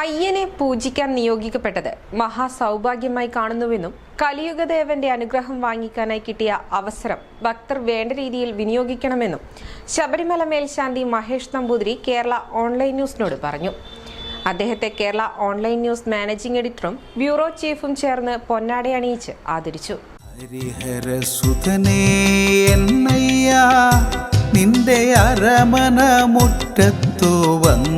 അയ്യനെ പൂജിക്കാൻ നിയോഗിക്കപ്പെട്ടത് മഹാസൗഭാഗ്യമായി കാണുന്നുവെന്നും കലിയുഗദേവന്റെ അനുഗ്രഹം വാങ്ങിക്കാനായി കിട്ടിയ അവസരം ഭക്തർ വേണ്ട രീതിയിൽ വിനിയോഗിക്കണമെന്നും ശബരിമല മേൽശാന്തി മഹേഷ് നമ്പൂതിരി കേരള ഓൺലൈൻ ന്യൂസിനോട് പറഞ്ഞു. അദ്ദേഹത്തെ കേരള ഓൺലൈൻ ന്യൂസ് മാനേജിംഗ് എഡിറ്ററും ബ്യൂറോ ചീഫും ചേർന്ന് പൊന്നാട അണിയിച്ച് ആദരിച്ചു. നിന്റെ അരമന മുറ്റത്തു വന്നു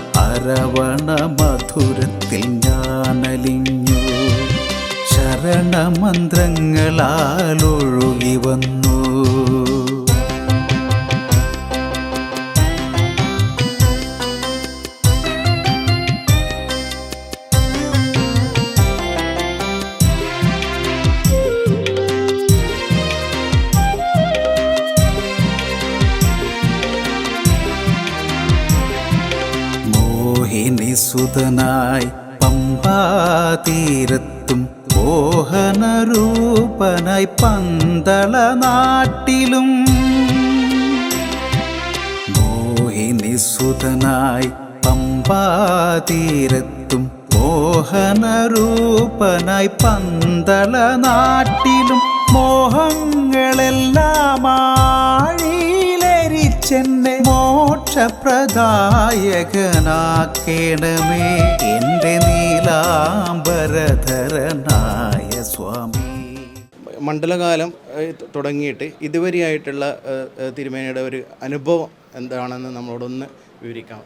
അരവണ മധുരത്തിൽ ഞാനലിഞ്ഞു. ശരണമന്ത്രങ്ങളാലൊഴുകി വന്നു. സുതനായി പമ്പാതീരത്തും മോഹനരൂപനായി പന്തള നാട്ടിലും മോഹിനി സുതനായി പമ്പാതീരത്തും മോഹനരൂപനായി പന്തള നാട്ടിലും മോഹങ്ങളെല്ലാം ആഴിയിലരിച്ചെന്നെ മോക്ഷപ്രദായകനാക്കേണമേ എന്റെ നീലാംബരധരനായ സ്വാമി. മണ്ഡലകാലം തുടങ്ങിയിട്ട് ഇതുവരെയായിട്ടുള്ള തിരുമേനിയുടെ ഒരു അനുഭവം എന്താണെന്ന് നമ്മളോടൊന്ന് വിവരിക്കാം.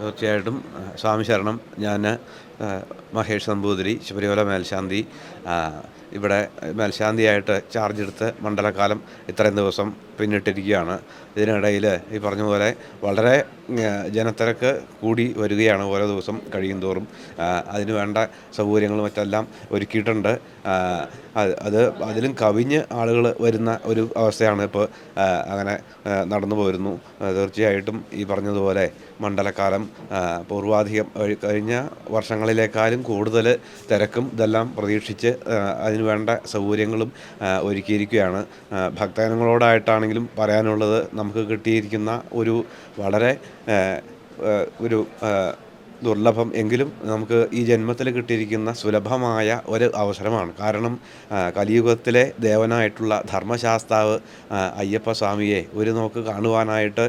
തീർച്ചയായിട്ടും. സ്വാമി ശരണം ഞാൻ മഹേഷ് നമ്പൂതിരി ശബരിമല മേൽശാന്തി ഇവിടെ മേൽശാന്തിയായിട്ട് ചാർജ് എടുത്ത് മണ്ഡലകാലം ഇത്രയും ദിവസം പിന്നിട്ടിരിക്കുകയാണ്. ഇതിനിടയിൽ ഈ പറഞ്ഞ പോലെ വളരെ ജനത്തിരക്ക് കൂടി വരികയാണ് ഓരോ ദിവസം കഴിയും തോറും. അതിന് വേണ്ട സൗകര്യങ്ങളും മറ്റെല്ലാം ഒരുക്കിയിട്ടുണ്ട്. അത് അത് അതിലും കവിഞ്ഞ് ആളുകൾ വരുന്ന ഒരു അവസ്ഥയാണ് ഇപ്പോൾ അങ്ങനെ നടന്നു പോരുന്നു. തീർച്ചയായിട്ടും ഈ പറഞ്ഞതുപോലെ മണ്ഡലകാലം ആ, പൂർവാധികം കഴിഞ്ഞ വർഷങ്ങളിലേക്കാളും കൂടുതൽ തിരക്കും ഇതെല്ലാം പ്രതീക്ഷിച്ച് അതിനുവേണ്ട അതിന് വേണ്ട സൗകര്യങ്ങളും ഒരുക്കിയിരിക്കുകയാണ്. ഭക്തജനങ്ങളോടായിട്ടാണെങ്കിലും പറയാനുള്ളത് നമുക്ക് കിട്ടിയിരിക്കുന്ന ഒരു വളരെ ഒരു ദുർലഭം എങ്കിലും നമുക്ക് ഈ ജന്മത്തിൽ കിട്ടിയിരിക്കുന്ന സുലഭമായ ഒരു അവസരമാണ്. കാരണം കലിയുഗത്തിലെ ദേവനായിട്ടുള്ള ധർമ്മശാസ്താവ് അയ്യപ്പ സ്വാമിയെ ഒരു നോക്ക് കാണുവാനായിട്ട്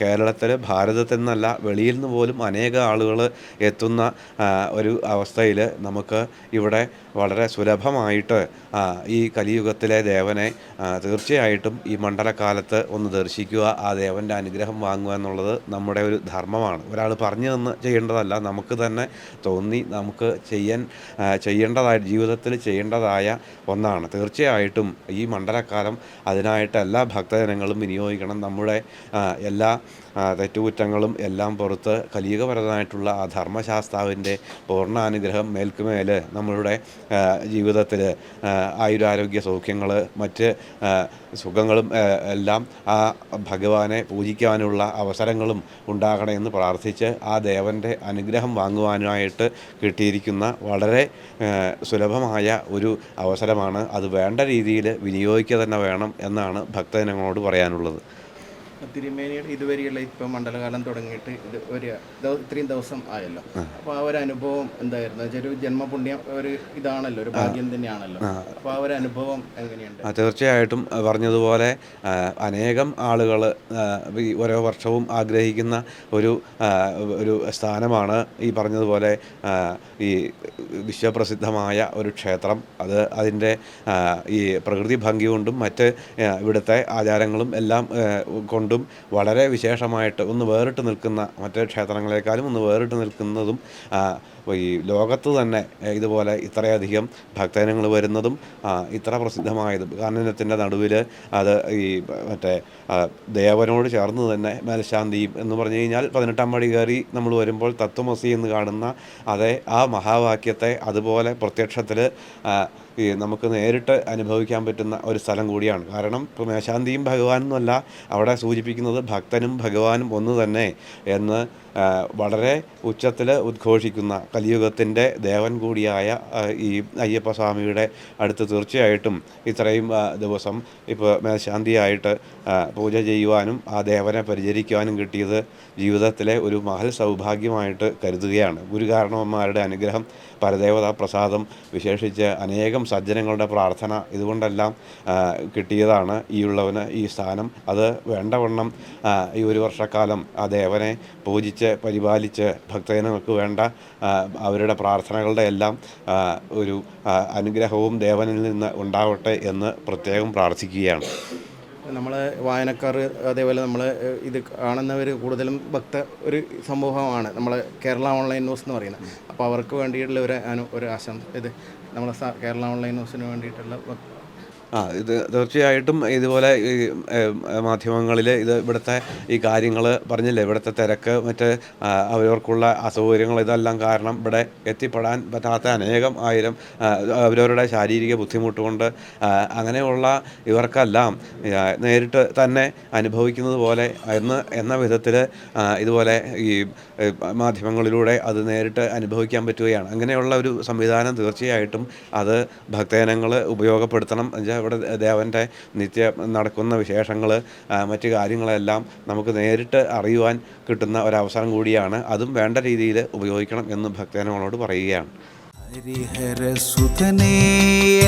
കേരളത്തിൽ ഭാരതത്തിൽ നിന്നല്ല വെളിയിൽ നിന്ന് പോലും അനേക ആളുകൾ എത്തുന്ന ഒരു അവസ്ഥയിൽ നമുക്ക് ഇവിടെ വളരെ സുലഭമായിട്ട് ഈ കലിയുഗത്തിലെ ദേവനെ തീർച്ചയായിട്ടും ഈ മണ്ഡലകാലത്ത് ഒന്ന് ദർശിക്കുക ആ ദേവന്റെ അനുഗ്രഹം വാങ്ങുക എന്നുള്ളത് നമ്മുടെ ഒരു ധർമ്മമാണ്. ഒരാൾ പറഞ്ഞു തന്ന് ചെയ്യേണ്ടതല്ല നമുക്ക് തന്നെ തോന്നി നമുക്ക് ചെയ്യാൻ ചെയ്യേണ്ടതായ ജീവിതത്തിൽ ചെയ്യേണ്ടതായ ഒന്നാണ്. തീർച്ചയായിട്ടും ഈ മണ്ഡലക്കാലം അതിനായിട്ട് എല്ലാ ഭക്തജനങ്ങളും വിനിയോഗിക്കണം. നമ്മുടെ എല്ലാ തെറ്റുകുറ്റങ്ങളും എല്ലാം പുറത്ത് കലിയുഗപരമായിട്ടുള്ള ആ ധർമ്മശാസ്താവിന്റെ പൂർണാനുഗ്രഹം മേൽക്കുമേൽ നമ്മളുടെ ജീവിതത്തിൽ ആയുരാരോഗ്യ സൗഖ്യങ്ങൾ മറ്റ് സുഖങ്ങളും എല്ലാം ആ ഭഗവാനെ പൂജിക്കാനുള്ള അവസരങ്ങളും ഉണ്ടാകണമെന്ന് പ്രാർത്ഥിച്ച് ആ ദേവന്റെ അനുഗ്രഹം വാങ്ങുവാനായിട്ട് കിട്ടിയിരിക്കുന്ന വളരെ സുലഭമായ ഒരു അവസരമാണ്. അത് വേണ്ട രീതിയിൽ വിനിയോഗിക്കുക തന്നെ വേണം എന്നാണ് ഭക്തജനങ്ങളോട് പറയാനുള്ളത്. തിരുമേനിയുടെ ഇതുവരെയുള്ള ഇപ്പം മണ്ഡലകാലം തുടങ്ങിയിട്ട് ഇത് ഒരു ഇത്രയും ദിവസം ആയല്ലോ. അപ്പോൾ ആ ഒരു അനുഭവം എന്തായിരുന്നു? വെച്ചാൽ ഒരു ജന്മപുണ്യം ഒരു ഇതാണല്ലോ ഒരു ഭാഗ്യം തന്നെയാണല്ലോ. അപ്പോൾ ആ ഒരു അനുഭവം എങ്ങനെയുണ്ട്? തീർച്ചയായിട്ടും പറഞ്ഞതുപോലെ അനേകം ആളുകൾ ഓരോ വർഷവും ആഗ്രഹിക്കുന്ന ഒരു ഒരു സ്ഥാനമാണ് ഈ പറഞ്ഞതുപോലെ ഈ വിശ്വപ്രസിദ്ധമായ ഒരു ക്ഷേത്രം. അത് അതിന്റെ ഈ പ്രകൃതി ഭംഗി കൊണ്ടും മറ്റ് ഇവിടുത്തെ ആചാരങ്ങളും എല്ലാം കൊണ്ടും എന്തുകൊണ്ടും വളരെ വിശേഷമായിട്ട് ഒന്ന് വേറിട്ട് നിൽക്കുന്ന മറ്റേ ക്ഷേത്രങ്ങളെക്കാളും ഒന്ന് വേറിട്ട് നിൽക്കുന്നതും ഈ ലോകത്ത് തന്നെ ഇതുപോലെ ഇത്രയധികം ഭക്തജനങ്ങൾ വരുന്നതും ഇത്ര പ്രസിദ്ധമായതും. കാനനത്തിന്റെ നടുവിൽ അത് ഈ മറ്റേ ദേവനോട് ചേർന്ന് തന്നെ മേൽശാന്തിയും എന്ന് പറഞ്ഞു കഴിഞ്ഞാൽ പതിനെട്ടാം പടി കയറി നമ്മൾ വരുമ്പോൾ തത്വമസി എന്ന് കാണുന്ന അതേ ആ മഹാവാക്യത്തെ അതുപോലെ പ്രത്യക്ഷത്തിൽ ഈ നമുക്ക് നേരിട്ട് അനുഭവിക്കാൻ പറ്റുന്ന ഒരു സ്ഥലം കൂടിയാണ്. കാരണം ഇപ്പോൾ മേശാന്തിയും ഭഗവാനും അല്ല അവിടെ സൂചിപ്പിക്കുന്നത് ഭക്തനും ഭഗവാനും ഒന്ന് തന്നെ എന്ന് വളരെ ഉച്ചത്തിൽ ഉദ്ഘോഷിക്കുന്ന കലിയുഗത്തിന്റെ ദേവൻ കൂടിയായ ഈ അയ്യപ്പ സ്വാമിയുടെ അടുത്ത് തീർച്ചയായിട്ടും ഇത്രയും ദിവസം ഇപ്പോൾ മേശാന്തിയായിട്ട് പൂജ ചെയ്യുവാനും ആ ദേവനെ പരിചരിക്കുവാനും കിട്ടിയത് ജീവിതത്തിലെ ഒരു മഹൽ സൗഭാഗ്യമായിട്ട് കരുതുകയാണ്. ഗുരുകാരണവന്മാരുടെ അനുഗ്രഹം പരദേവതാ പ്രസാദം വിശേഷിച്ച് അനേകം സജ്ജനങ്ങളുടെ പ്രാർത്ഥന ഇതുകൊണ്ടെല്ലാം കിട്ടിയതാണ് ഈ ഉള്ളവന് ഈ സ്ഥാനം. അത് വേണ്ടവണ്ണം ഈ ഒരു വർഷക്കാലം ആ ദേവനെ പൂജിച്ച് പരിപാലിച്ച് ഭക്തജനങ്ങൾക്ക് വേണ്ട അവരുടെ പ്രാർത്ഥനകളുടെ എല്ലാം ഒരു അനുഗ്രഹവും ദേവനിൽ നിന്ന് ഉണ്ടാവട്ടെ എന്ന് പ്രത്യേകം പ്രാർത്ഥിക്കുകയാണ്. നമ്മൾ വായനക്കാർ അതേപോലെ നമ്മൾ ഇത് കാണുന്നവർ കൂടുതലും ഭക്ത ഒരു സമൂഹമാണ് നമ്മൾ കേരള ഓൺലൈൻ ന്യൂസ് എന്ന് പറയുന്നത്. അപ്പോൾ അവർക്ക് വേണ്ടിയിട്ടുള്ള ഒരു ഒരു ആശം ഇത് നമ്മളെ കേരള ഓൺലൈൻ ന്യൂസിന് വേണ്ടിയിട്ടുള്ള ആ ഇത് തീർച്ചയായിട്ടും ഇതുപോലെ ഈ മാധ്യമങ്ങളിൽ ഇത് ഇവിടുത്തെ ഈ കാര്യങ്ങൾ പറഞ്ഞില്ലേ? ഇവിടുത്തെ തിരക്ക് മറ്റ് അവരവർക്കുള്ള അസൗകര്യങ്ങൾ ഇതെല്ലാം കാരണം ഇവിടെ എത്തിപ്പെടാൻ പറ്റാത്ത അനേകം ആയിരം അവരവരുടെ ശാരീരിക ബുദ്ധിമുട്ട് കൊണ്ട് അങ്ങനെയുള്ള ഇവർക്കെല്ലാം നേരിട്ട് തന്നെ അനുഭവിക്കുന്നത് പോലെ എന്ന് എന്ന വിധത്തിൽ ഇതുപോലെ ഈ മാധ്യമങ്ങളിലൂടെ അത് നേരിട്ട് അനുഭവിക്കാൻ പറ്റുകയാണ്. അങ്ങനെയുള്ള ഒരു സംവിധാനം തീർച്ചയായിട്ടും അത് ഭക്തജനങ്ങൾ ഉപയോഗപ്പെടുത്തണം. എന്നുവെച്ചാൽ ഇവിടെ ദേവന്റെ നിത്യ നടക്കുന്ന വിശേഷങ്ങൾ മറ്റു കാര്യങ്ങളെല്ലാം നമുക്ക് നേരിട്ട് അറിയുവാൻ കിട്ടുന്ന ഒരവസരം കൂടിയാണ്. അതും വേണ്ട രീതിയിൽ ഉപയോഗിക്കണം എന്ന് ഭക്തജനങ്ങളോട് പറയുകയാണ്.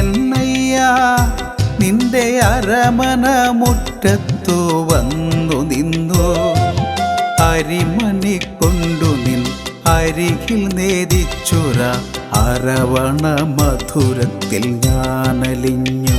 എന്നയ്യാ നിന്റെ അരമന മുറ്റത്തു വന്നു നിന്നു. അരിമണി കൊണ്ടു നിൻ അരികിൽ നേദിച്ചുര അരവണ മധുരത്തിൽ ഞാനലിഞ്ഞു.